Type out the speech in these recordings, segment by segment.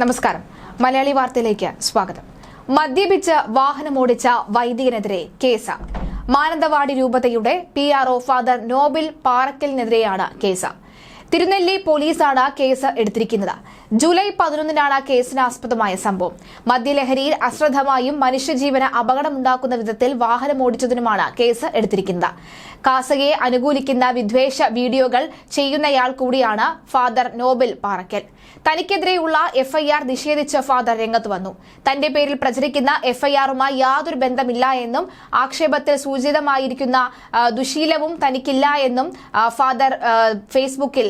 നമസ്കാരം. മലയാളി വാർത്തയിലേക്ക് സ്വാഗതം. മദ്യപിച്ച് വാഹനമോടിച്ച വൈദികനെതിരെ കേസ്. മാനന്തവാടി രൂപതയുടെ P R O father Nobil പാറക്കലിനെതിരെയാണ് case. Thirunelli പോലീസാണ് കേസ് എടുത്തിരിക്കുന്നത്. ജൂലൈ പതിനൊന്നിനാണ് കേസിന് ആസ്പദമായ സംഭവം. മദ്യലഹരിയിൽ അശ്രദ്ധമായും മനുഷ്യജീവന് അപകടമുണ്ടാക്കുന്ന വിധത്തിൽ വാഹനം വാഹനമോടിച്ചതിനുമാണ് കേസ് എടുത്തിരിക്കുന്നത്. കാസകയെ അനുകൂലിക്കുന്ന വിദ്വേഷ വീഡിയോകൾ ചെയ്യുന്നയാൾ കൂടിയാണ് ഫാദർ നോബൽ പാറക്കൽ. തനിക്കെതിരെയുള്ള എഫ്ഐആർ നിഷേധിച്ച ഫാദർ രംഗത്ത് വന്നു. തന്റെ പേരിൽ പ്രചരിക്കുന്ന എഫ്ഐആറുമായി യാതൊരു ബന്ധമില്ല എന്നും ആക്ഷേപത്തിൽ സൂചിതമായിരിക്കുന്ന ദുശീലവും തനിക്കില്ല എന്നും ഫാദർ ഫേസ്ബുക്കിൽ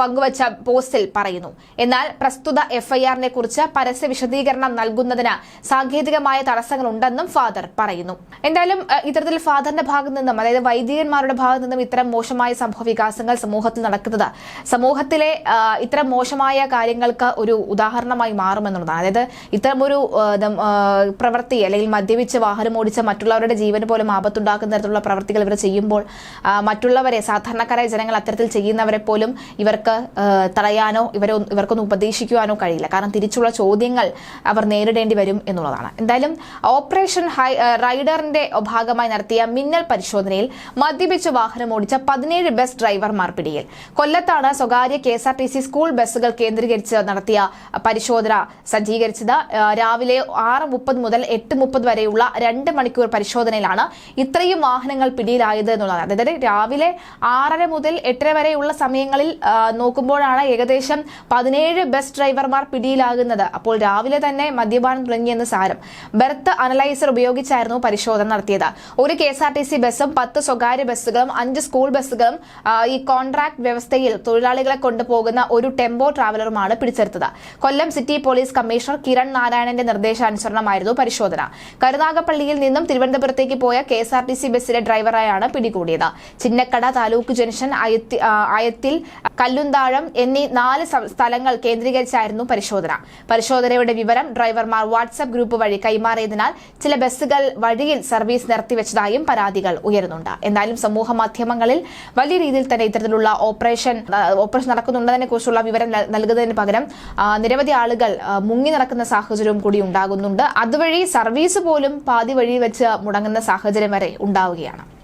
പങ്കുവച്ച പോസ്റ്റിൽ പറയുന്നു. എന്നാൽ പ്രസ്തുത എഫ്ഐആറിനെ കുറിച്ച് പരസ്യ വിശദീകരണം നൽകുന്നതിന് സാങ്കേതികമായ തടസ്സങ്ങളുണ്ടെന്നും ഫാദർ പറയുന്നു. എന്തായാലും ഇത്തരത്തിൽ ഫാദറിന്റെ ഭാഗത്തു നിന്നും അതായത് വൈദികന്മാരുടെ ഭാഗത്തു നിന്നും ഇത്തരം മോശമായ സംഭവ വികാസങ്ങൾ സമൂഹത്തിൽ നടക്കുന്നത് സമൂഹത്തിലെ ഇത്തരം മോശമായ കാര്യങ്ങൾക്ക് ഒരു ഉദാഹരണമായി മാറുമെന്നുള്ളതാണ്. അതായത് ഇത്തരം ഒരു ആ, ദം- ആ, പ്രവൃത്തി അല്ലെങ്കിൽ മദ്യപിച്ച് വാഹനം ഓടിച്ച് മറ്റുള്ളവരുടെ ജീവന് പോലും ആപത്തുണ്ടാക്കുന്ന തരത്തിലുള്ള പ്രവൃത്തികൾ ഇവർ ചെയ്യുമ്പോൾ മറ്റുള്ളവരെ സാധാരണക്കാരായ ജനങ്ങൾ അത്തരത്തിൽ ചെയ്യുന്നവരെ പോലും ഇവർക്ക് തടയാനോ ഇവരെ ഇവർക്കൊന്ന് ഉപദേശിക്കുവാനോ കഴിയില്ല. കാരണം തിരിച്ചുള്ള ചോദ്യങ്ങൾ അവർ നേരിടേണ്ടി വരും എന്നുള്ളതാണ്. എന്തായാലും ഓപ്പറേഷൻ ഹൈ റൈഡറിന്റെ ഭാഗമായി നടത്തിയ മിന്നൽ പരിശോധനയിൽ മദ്യപിച്ച് വാഹനം ഓടിച്ച പതിനേഴ് ബസ് ഡ്രൈവർമാർ പിടിയിൽ. കൊല്ലത്താണ് സ്വകാര്യ കെ സ്കൂൾ ബസ്സുകൾ കേന്ദ്രീകരിച്ച് നടത്തിയ പരിശോധന സജ്ജീകരിച്ചത്. രാവിലെ ആറ് മുപ്പത് മുതൽ എട്ട് മുപ്പത് വരെയുള്ള രണ്ട് മണിക്കൂർ പരിശോധനയിലാണ് ഇത്രയും വാഹനങ്ങൾ പിടിയിലായത് എന്നുള്ളതാണ് അതായത് രാവിലെ ആറര മുതൽ എട്ടര വരെയുള്ള സമയങ്ങളിൽ നോക്കുമ്പോഴാണ് ഏകദേശം പതിനേഴ് ബസ് ഡ്രൈവർമാർ പിടിയിലാകുന്നത്. അപ്പോൾ രാവിലെ തന്നെ മദ്യപാനം തുടങ്ങിയെന്ന് സാരം. ബെർത്ത് അനലൈസർ ഉപയോഗിച്ചായിരുന്നു പരിശോധന നടത്തിയത്. ഒരു K S R T C ബസ്സും പത്ത് സ്വകാര്യ ബസ്സുകളും അഞ്ച് സ്കൂൾ ബസ്സുകളും ഈ കോൺട്രാക്ട് വ്യവസ്ഥയിൽ തൊഴിലാളികളെ കൊണ്ടുപോകുന്ന ഒരു ടെമ്പോ ട്രാവലറുമാണ് പിടിച്ചെടുത്തത്. Kollam city police commissioner Kiran നാരായണന്റെ നിർദ്ദേശാനുസരണമായിരുന്നു പരിശോധന. കരുനാഗപ്പള്ളിയിൽ നിന്നും തിരുവനന്തപുരത്തേക്ക് പോയ K S R T C ബസ്സിലെ ഡ്രൈവറായാണ് പിടികൂടിയത്. ചിന്നക്കട താലൂക്ക് ജംഗ്ഷൻ അയത്തിൽ കല്ലുന്താഴം എന്നീ നാല് സ്ഥലങ്ങൾ കേന്ദ്രീകരിച്ചായിരുന്നു പരിശോധന. പരിശോധനയുടെ വിവരം ഡ്രൈവർമാർ വാട്സ്ആപ്പ് ഗ്രൂപ്പ് വഴി കൈമാറിയതിനാൽ ചില ബസ്സുകൾ വഴിയിൽ സർവീസ് നിർത്തിവെച്ചതായും പരാതികൾ ഉയരുന്നുണ്ട്. എന്നാലും സമൂഹ മാധ്യമങ്ങളിൽ വലിയ രീതിയിൽ തന്നെ ഇത്തരത്തിലുള്ള ഓപ്പറേഷൻ ഓപ്പറേഷൻ നടക്കുന്നുണ്ടതിനെ കുറിച്ചുള്ള വിവരം നൽ- നൽകുന്നതിന് പകരം നിരവധി ആളുകൾ മുങ്ങി നടക്കുന്ന സാഹചര്യവും കൂടി ഉണ്ടാകുന്നുണ്ട്. അതുവഴി സർവീസ് പോലും പാതി വഴി വെച്ച് മുടങ്ങുന്ന സാഹചര്യം വരെ ഉണ്ടാവുകയാണ്.